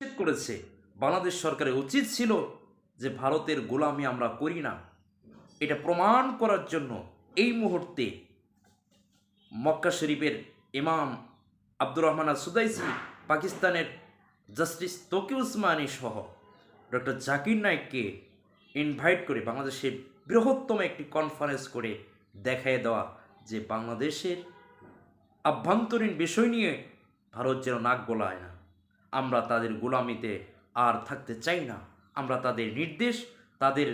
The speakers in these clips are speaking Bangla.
করেছে, বাংলাদেশ সরকারের উচিত ছিল যে ভারতের গোলামি আমরা করি না। এটা প্রমাণ করার জন্য এই মুহূর্তে মক্কা শরীফের ইমাম আব্দুর রহমান সুদাইসি পাকিস্তানের জাস্টিস তকি উসমানী সহ ডক্টর জাকির নায়েককে ইনভাইট করে বাংলাদেশের বৃহত্তম একটি কনফারেন্স করে দেখায় দেওয়া যে বাংলাদেশের আভ্যন্তরীণ বিষয় নিয়ে ভারত যেন নাক গলায় না। আমরা তাদের গোলামিতে আর থাকতে চাই না। আমরা তাদের নির্দেশ, তাদের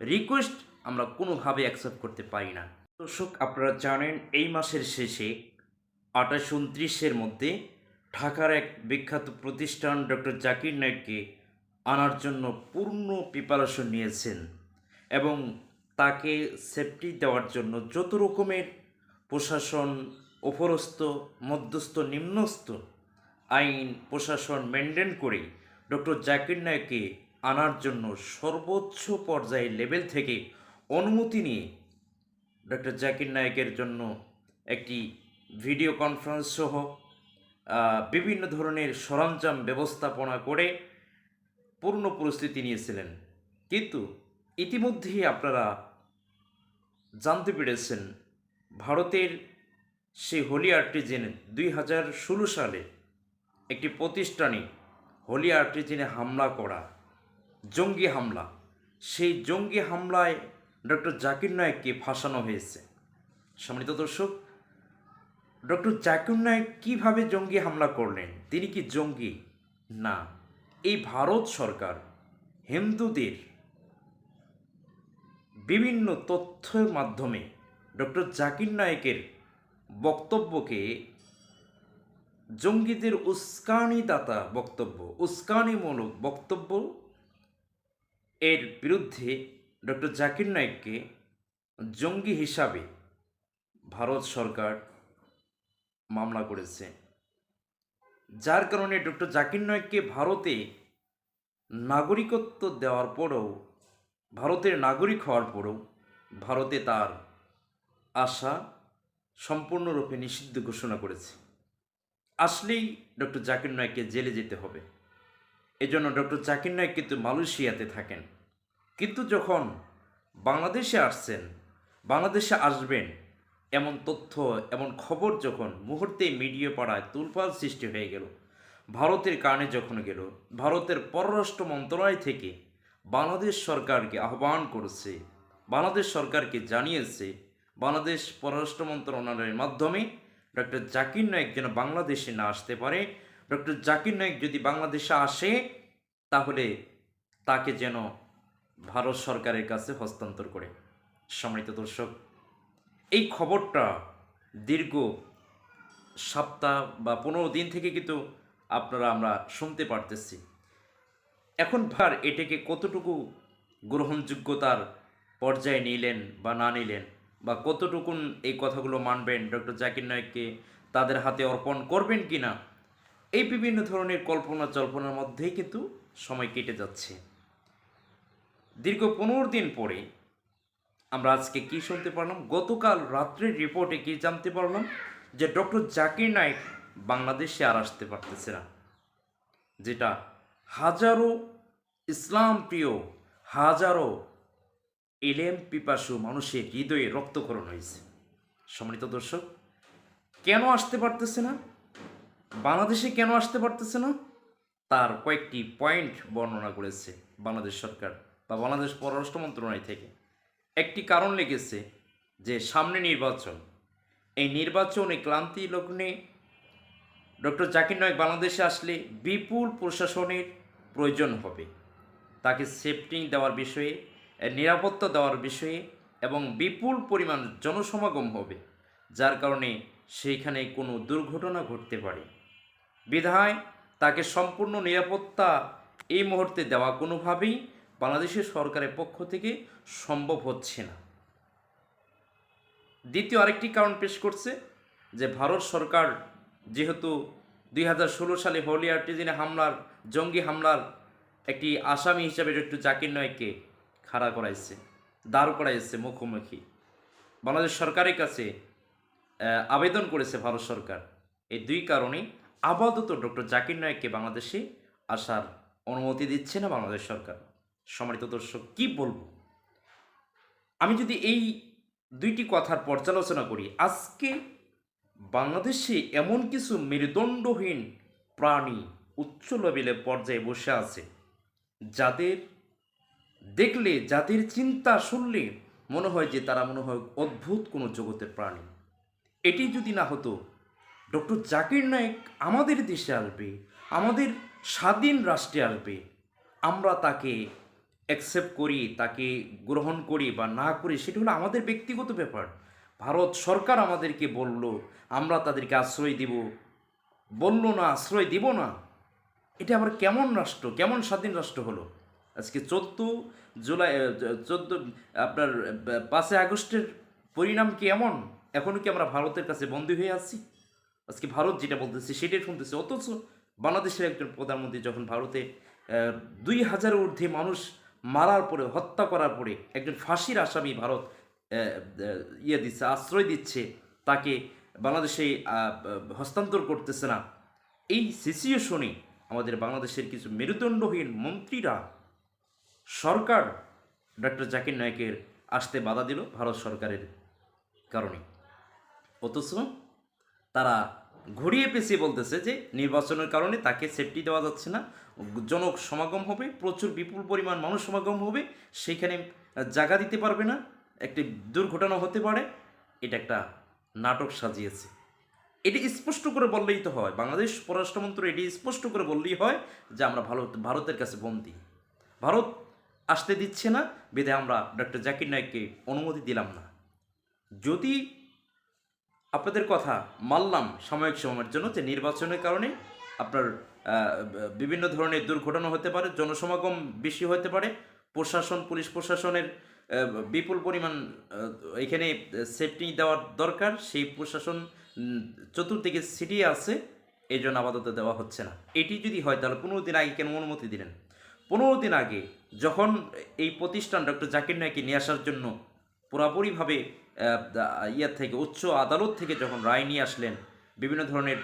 রিকোয়েস্ট আমরা কোনোভাবে অ্যাকসেপ্ট করতে পারি না। দর্শক, আপনারা জানেন, এই মাসের শেষে আঠাশ উনত্রিশের মধ্যে ঢাকার এক বিখ্যাত প্রতিষ্ঠান ডক্টর জাকির নায়েককে আনার জন্য পূর্ণ প্রিপারেশন নিয়েছেন এবং তাকে সেফটি দেওয়ার জন্য যত রকমের প্রশাসন, অপরস্থ, মধ্যস্থ, নিম্নস্থ আইন প্রশাসন মেনটেন করে ডক্টর জাকির নায়ককে আনার জন্য সর্বোচ্চ পর্যায়ে লেভেল থেকে অনুমতি নিয়ে ডক্টর জাকির নায়কের জন্য একটি ভিডিও কনফারেন্স সহ বিভিন্ন ধরনের সরঞ্জাম ব্যবস্থাপনা করে পূর্ণ পরিস্থিতি নিয়েছিলেন। কিন্তু ইতিমধ্যেই আপনারা জানতে পেরেছেন, ভারতের সেই হোলি আর্টিজেন দুই হাজার ষোলো সালে একটি প্রতিষ্ঠানে হোলি আর্টিজেনে হামলা করা, জঙ্গি হামলা। সেই জঙ্গি হামলায় ডক্টর জাকির নায়েককে ফাঁসানো হয়েছে। সম্মানিত দর্শক, ডক্টর জাকির নায়েক কীভাবে জঙ্গি হামলা করলেন? তিনি কি জঙ্গি? না। এই ভারত সরকার, হিন্দুদের বিভিন্ন তথ্যের মাধ্যমে ডক্টর জাকির নায়েকের বক্তব্যকে জঙ্গিদের উস্কানিদাতা বক্তব্য, উস্কানিমূলক বক্তব্য এর বিরুদ্ধে ডক্টর জাকির নায়েককে জঙ্গি হিসাবে ভারত সরকার মামলা করেছে। যার কারণে ডক্টর জাকির নায়েককে ভারতে নাগরিকত্ব দেওয়ার পরেও, ভারতের নাগরিক হওয়ার পরেও ভারতে তার আশা সম্পূর্ণরূপে নিষিদ্ধ ঘোষণা করেছে। আসলেই ডক্টর জাকির নায়েককে জেলে যেতে হবে। এজন্য ডক্টর জাকির নায়েক কিন্তু মালয়েশিয়াতে থাকেন। কিন্তু যখন বাংলাদেশে আসছেন, বাংলাদেশে আসবেন, এমন তথ্য, এমন খবর যখন মুহূর্তে মিডিয়া পাড়ায় তুলপাল সৃষ্টি হয়ে গেল, ভারতের কানে যখন গেল, ভারতের পররাষ্ট্র মন্ত্রণালয় থেকে বাংলাদেশ সরকারকে আহ্বান করেছে, বাংলাদেশ সরকারকে জানিয়েছে, বাংলাদেশ পররাষ্ট্র মন্ত্রণালয়ের মাধ্যমে ডক্টর জাকির নায়ক যেন বাংলাদেশে না আসতে পারে, ডক্টর জাকির নায়ক যদি বাংলাদেশে আসে, তাহলে তাকে যেন ভারত সরকারের কাছে হস্তান্তর করে। সম্মানিত দর্শক, এই খবরটা দীর্ঘ সপ্তাহ বা পনেরো দিন থেকে কিন্তু আপনারা আমরা শুনতে পারতেছি। এখন ভার এটাকে কতটুকু গ্রহণযোগ্যতার পর্যায়ে নিলেন বা না নিলেন? বা কতটুকুন এই কথাগুলো মানবেন ডক্টর জাকির নায়েককে? তাদের হাতে অর্পণ করবেন কি না এই বিভিন্ন ধরনের কল্পনা জল্পনার মধ্যেই কিন্তু সময় কেটে যাচ্ছে। দীর্ঘ পনেরো দিন পরে আমরা আজকে কি শুনতে পারলাম? গতকাল রাত্রের রিপোর্টে কি জানতে পারলাম? যে ডক্টর জাকির নায়ক বাংলাদেশে আর আসতে পারতেছে না। যেটা হাজারো ইসলাম প্রিয়, হাজারো এলেম পিপাসু মানুষের হৃদয়ে রক্তকরণ হয়েছে। সম্মানিত দর্শক, কেন আসতে পারতেছে না? বাংলাদেশে কেন আসতে পারতেছে না? তার কয়েকটি পয়েন্ট বর্ণনা করেছে বাংলাদেশ সরকার বা বাংলাদেশ পররাষ্ট্র মন্ত্রণালয় থেকে। একটি কারণ লেগেছে যে সামনে নির্বাচন, এই নির্বাচনে ক্লান্তি লগ্নে ডক্টর জাকির নায়েক বাংলাদেশে আসলে বিপুল প্রশাসনের প্রয়োজন হবে। তাকে সেফটি দেওয়ার বিষয়ে নিরাপত্তা দেওয়ার বিষয়ে এবং বিপুল পরিমাণ জনসমাগম হবে, যার কারণে সেইখানে কোনো দুর্ঘটনা ঘটতে পারে। বিধায় তাকে সম্পূর্ণ নিরাপত্তা এই মুহূর্তে দেওয়া কোনোভাবেই বাংলাদেশের সরকারের পক্ষ থেকে সম্ভব হচ্ছে না। দ্বিতীয় আরেকটি কারণ পেশ করছে যে ভারত সরকার যেহেতু দুই হাজার ষোলো সালে হোলি আর্টিজিনে হামলার, জঙ্গি হামলার একটি আসামি হিসাবে একটু জাকির নায়েককে খাড়া করাইছে, দাঁড় করাইছে মুখোমুখি। বাংলাদেশ সরকারের কাছে আবেদন করেছে ভারত সরকার। এই দুই কারণে আপাতত ডক্টর জাকির নায়েককে বাংলাদেশে আসার অনুমতি দিচ্ছে না বাংলাদেশ সরকার। সম্মানিত দর্শক, কি বলব? আমি যদি এই দুইটি কথার পর্যালোচনা করি, আজকে বাংলাদেশে এমন কিছু মেরুদণ্ডহীন প্রাণী উচ্চ লেভেলের পর্যায়ে বসে আছে, যাদের দেখলে যাদের চিন্তা শুনলে মনে হয় যে তারা মনে হয় অদ্ভুত কোনো জগতের প্রাণী। এটি যদি না হতো, ডক্টর জাকির নায়েক আমাদের দেশে আসবে, আমাদের স্বাধীন রাষ্ট্রে আসবে। আমরা তাকে অ্যাকসেপ্ট করি, তাকে গ্রহণ করি বা না করি, সেটা হলো আমাদের ব্যক্তিগত ব্যাপার। ভারত সরকার আমাদেরকে বলল, আমরা তাদেরকে আশ্রয় দিব। বলল না, আশ্রয় দিব না। এটা আবার কেমন রাষ্ট্র, কেমন স্বাধীন রাষ্ট্র হলো? আজকে চোদ্দ জুলাই চোদ্দ, আপনার পাঁচই আগস্টের পরিণাম কি এমন? এখনও কি আমরা ভারতের কাছে বন্দী হয়ে আছি? আজকে ভারত যেটা বলতেছে সেটাই শুনতেছে। অথচ বাংলাদেশের একজন প্রধানমন্ত্রী যখন ভারতে দুই হাজার ঊর্ধ্বে মানুষ মারার পরে, হত্যা করার পরে একজন ফাঁসির আসামি ভারত ইয়ে দিচ্ছে, আশ্রয় দিচ্ছে, তাকে বাংলাদেশে হস্তান্তর করতেছে না। এই সিচুয়েশনে আমাদের বাংলাদেশের কিছু মেরুদণ্ডহীন মন্ত্রীরা সরকার ডক্টর জাকির নায়কের আসতে বাধা দিল ভারত সরকারের কারণে। অথচ তারা ঘুরিয়ে পেঁচিয়ে বলতেছে যে নির্বাচনের কারণে তাকে সেফটি দেওয়া যাচ্ছে না, জনক সমাগম হবে, প্রচুর বিপুল পরিমাণ মানুষ সমাগম হবে, সেখানে জায়গা দিতে পারবে না, একটি দুর্ঘটনা হতে পারে, এটা একটা নাটক সাজিয়েছে। এটি স্পষ্ট করে বললেই তো হয়, বাংলাদেশ পররাষ্ট্রমন্ত্রী এটি স্পষ্ট করে বললেই হয় যে আমরা ভারত, ভারতের কাছে বন্দী। ভারত আসতে দিচ্ছে না। বেদে আমরা ডক্টর জাকির নায়ককে অনুমতি দিলাম না। যদি আপনাদের কথা মানলাম সাময়িক সময়ের জন্য যে নির্বাচনের কারণে আপনার বিভিন্ন ধরনের দুর্ঘটনা হতে পারে, জনসমাগম বেশি হতে পারে, প্রশাসন, পুলিশ প্রশাসনের বিপুল পরিমাণ এখানে সেফটি দেওয়ার দরকার, সেই প্রশাসন চতুর্দিকে সিটিয়ে আছে এই জন্য আপাতত দেওয়া হচ্ছে না। এটি যদি হয় তাহলে পনেরো দিন আগে কেন অনুমতি দিলেন? পনেরো দিন আগে যখন এই প্রতিষ্ঠান ডক্টর জাকির নায়কে নিয়ে আসার জন্য পুরাপুরিভাবে ইয়ার থেকে, উচ্চ আদালত থেকে যখন রায় নিয়ে আসলেন, বিভিন্ন ধরনের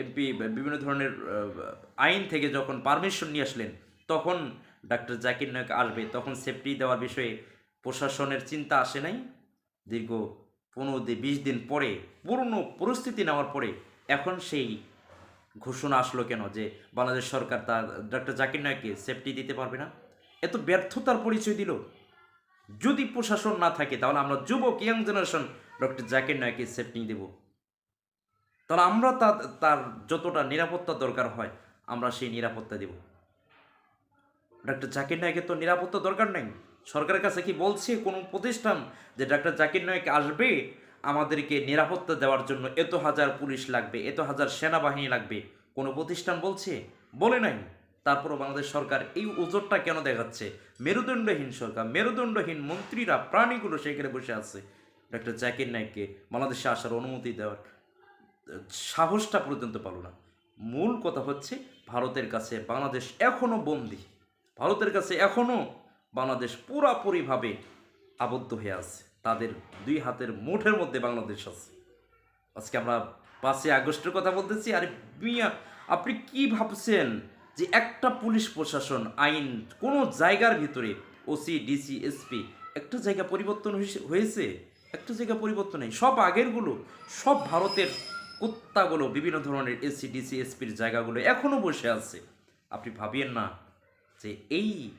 এমপি, বিভিন্ন ধরনের আইন থেকে যখন পারমিশন নিয়ে আসলেন, তখন ডাক্তার জাকির নায়ক আসবে। তখন সেফটি দেওয়ার বিষয়ে প্রশাসনের চিন্তা আসে নাই। দীর্ঘ পনেরো বিশ দিন পরে, পুরনো পরিস্থিতি নেওয়ার পরে, এখন সেই ঘোষণা আসলো কেন? যে বাংলাদেশ সরকার তার, ডক্টর জাকির নায়ককে সেফটি দিতে পারবে না? এত ব্যর্থতার পরিচয় দিল। যদি প্রশাসন না থাকে, তাহলে আমরা যুবক ইয়াং জেনারেশন ডক্টর জাকির নায়ককে সেফটি দেব। তাহলে আমরা তার তার যতটা নিরাপত্তা দরকার হয়, আমরা সেই নিরাপত্তা দেব। ডক্টর জাকির নায়কের তো নিরাপত্তা দরকার নেই। সরকারের কাছে কি বলছে কোনো প্রতিষ্ঠান যে ডক্টর জাকির নায়ক আসবে, আমাদেরকে নিরাপত্তা দেওয়ার জন্য এত হাজার পুলিশ লাগবে, এত হাজার সেনাবাহিনী লাগবে? কোনো প্রতিষ্ঠান বলছে? বলে নাই। তারপরও বাংলাদেশ সরকার এই ওজোরটা কেন দেখাচ্ছে? মেরুদণ্ডহীন সরকার, মেরুদণ্ডহীন মন্ত্রীরা প্রাণীগুলো সেখানে বসে আছে। ডক্টর জাকির নায়ককে বাংলাদেশে আসার অনুমতি দেওয়ার, সাহসটা পর্যন্ত পালো না। মূল কথা হচ্ছে ভারতের কাছে বাংলাদেশ এখনও বন্দী। ভারতের কাছে এখনও বাংলাদেশ পুরাপুরিভাবে আবদ্ধ হয়ে আছে। তাদের দুই হাতের মুঠের মধ্যে বাংলাদেশ আছে। আজকে আমরা পাঁচই আগস্টের কথা বলতেছি। আরে মিয়া, আপনি কি ভাবছেন? যে একটা পুলিশ প্রশাসন, আইন কোনো জায়গার ভিতরে ওসি ডিসি এসপি একটা জায়গা পরিবর্তন হয়েছে- একটা জায়গা পরিবর্তন নেই। সব আগেরগুলো, সব ভারতের কুত্তাগুলো, বিভিন্ন ধরনের এসি ডিসি এসপির জায়গাগুলো এখনও বসে আছে। আপনি ভাবিয়েন না যে এই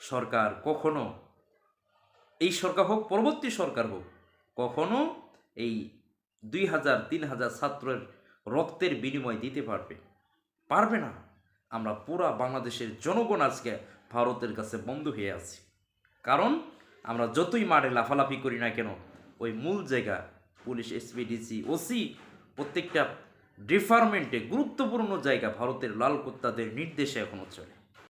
সরকার কখনো, এই সরকার হোক, পরবর্তী সরকার হোক, কখনো এই দুই হাজার, তিন হাজার ছাত্রের রক্তের বিনিময় দিতে পারবে পারবে না। আমরা পুরা বাংলাদেশের জনগণ আজকে ভারতের কাছে বন্ধু হয়ে আছি। কারণ আমরা যতই মাঠে লাফালাফি করি না কেন, ওই মূল জায়গা পুলিশ এসপিডিসি ওসি, প্রত্যেকটা ডিপার্টমেন্টে গুরুত্বপূর্ণ জায়গা ভারতের লাল কুত্তাদের নির্দেশে এখনও চলে।